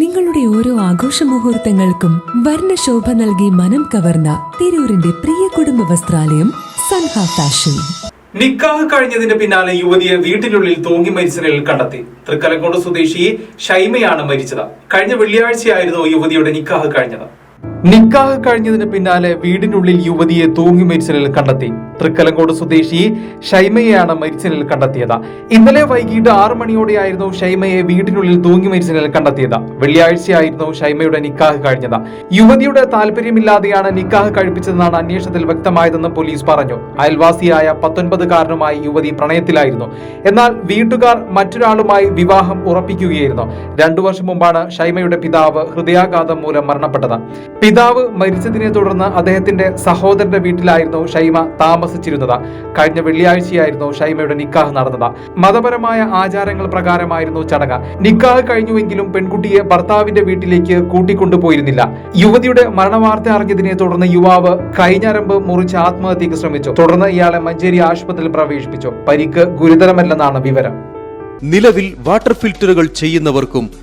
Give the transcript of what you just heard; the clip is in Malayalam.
നിങ്ങളുടെ ഓരോ ആഘോഷ മുഹൂർത്തങ്ങൾക്കും വർണശോഭ നൽകി മനം കവർന്ന തിരൂരിന്റെ പ്രിയ കുടുംബ വസ്ത്രാലയം സൻഹ ഫാഷൻ. നിക്കാഹ് കഴിഞ്ഞതിന് പിന്നാലെ യുവതിയെ വീട്ടിനുള്ളിൽ തൂങ്ങി മരിച്ച നിലയിൽ കണ്ടെത്തി. തൃക്കലക്കോട് സ്വദേശി ഷൈമയാണ് മരിച്ചത്. കഴിഞ്ഞ വെള്ളിയാഴ്ചയായിരുന്നു യുവതിയുടെ നിക്കാഹ് കഴിഞ്ഞത്. നിക്കാഹ് കഴിഞ്ഞതിന് പിന്നാലെ വീടിനുള്ളിൽ യുവതിയെ തൂങ്ങി മരിച്ച നിലയിൽ കണ്ടെത്തി. തൃക്കലങ്കോട് സ്വദേശി ഷൈമയെയാണ് മരിച്ച നിലയിൽ കണ്ടെത്തിയത്. ഇന്നലെ വൈകിട്ട് ആറു മണിയോടെയായിരുന്നു ഷൈമയെ വീടിനുള്ളിൽ തൂങ്ങി മരിച്ച നിലയിൽ കണ്ടെത്തിയത്. വെള്ളിയാഴ്ചയായിരുന്നു ഷൈമയുടെ നിക്കാഹ് കഴിഞ്ഞത്. യുവതിയുടെ താല്പര്യമില്ലാതെയാണ് നിക്കാഹ് കഴിപ്പിച്ചതെന്നാണ് അന്വേഷണത്തിൽ വ്യക്തമായതെന്ന് പോലീസ് പറഞ്ഞു. അയൽവാസിയായ പത്തൊൻപതുകാരനുമായി യുവതി പ്രണയത്തിലായിരുന്നു. എന്നാൽ വീട്ടുകാർ മറ്റൊരാളുമായി വിവാഹം ഉറപ്പിക്കുകയായിരുന്നു. രണ്ടു വർഷം മുമ്പാണ് ഷൈമയുടെ പിതാവ് ഹൃദയാഘാതം മൂലം മരണപ്പെട്ടത്. പിതാവ് മരിച്ചതിനെ തുടർന്ന് അദ്ദേഹത്തിന്റെ സഹോദരന്റെ വീട്ടിലായിരുന്നു ഷൈമ താമസിച്ചിരുന്നത്. കഴിഞ്ഞ വെള്ളിയാഴ്ചയായിരുന്നു ഷൈമയുടെ നിക്കാഹ് നടന്നത്. മതപരമായ ആചാരങ്ങൾ പ്രകാരമായിരുന്നു ചടങ്ങ്. നിക്കാഹ് കഴിഞ്ഞുവെങ്കിലും പെൺകുട്ടിയെ ഭർത്താവിന്റെ വീട്ടിലേക്ക് കൂട്ടിക്കൊണ്ടുപോയിരുന്നില്ല. യുവതിയുടെ മരണവാർത്ത അറിഞ്ഞതിനെ തുടർന്ന് യുവാവ് കൈഞ്ഞരമ്പ് മുറിച്ച് ആത്മഹത്യക്ക് ശ്രമിച്ചു. തുടർന്ന് ഇയാളെ മഞ്ചേരി ആശുപത്രിയിൽ പ്രവേശിപ്പിച്ചു. പരിക്ക് ഗുരുതരമല്ലെന്നാണ് വിവരം. നിലവിൽ വാട്ടർ ഫിൽറ്ററുകൾ ചെയ്യുന്നവർക്കും